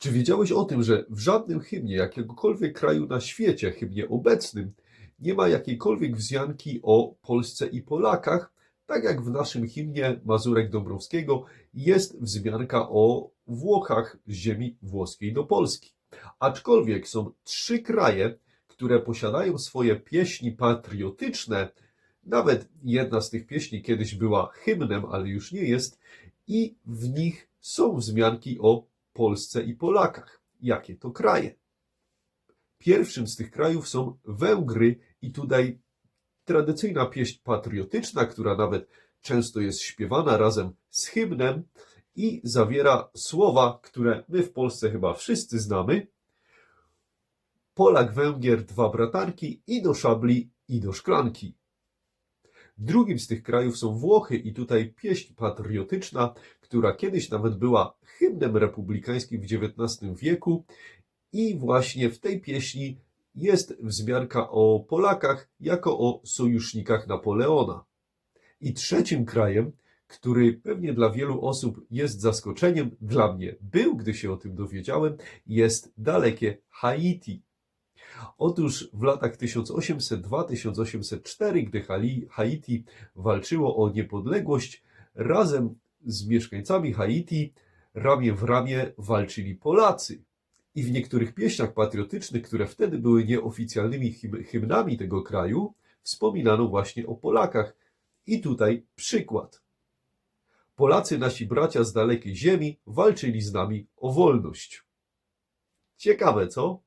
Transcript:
Czy wiedziałeś o tym, że w żadnym hymnie jakiegokolwiek kraju na świecie, hymnie obecnym, nie ma jakiejkolwiek wzmianki o Polsce i Polakach, tak jak w naszym hymnie Mazurek Dąbrowskiego jest wzmianka o Włochach z ziemi włoskiej do Polski. Aczkolwiek są trzy kraje, które posiadają swoje pieśni patriotyczne, nawet jedna z tych pieśni kiedyś była hymnem, ale już nie jest, i w nich są wzmianki o Polsce i Polakach. Jakie to kraje? Pierwszym z tych krajów są Węgry i tutaj tradycyjna pieśń patriotyczna, która nawet często jest śpiewana razem z hymnem i zawiera słowa, które my w Polsce chyba wszyscy znamy. Polak, Węgier, dwa bratanki i do szabli, i do szklanki. Drugim z tych krajów są Włochy i tutaj pieśń patriotyczna, która kiedyś nawet była hymnem republikańskim w XIX wieku i właśnie w tej pieśni jest wzmianka o Polakach jako o sojusznikach Napoleona. I trzecim krajem, który pewnie dla wielu osób jest zaskoczeniem, dla mnie był, gdy się o tym dowiedziałem, jest dalekie Haiti. Otóż w latach 1802-1804, gdy Haiti walczyło o niepodległość, razem z mieszkańcami Haiti ramię w ramię walczyli Polacy. I w niektórych pieśniach patriotycznych, które wtedy były nieoficjalnymi hym- hymnami tego kraju, wspominano właśnie o Polakach. I tutaj przykład. Polacy, nasi bracia z dalekiej ziemi, walczyli z nami o wolność. Ciekawe, co?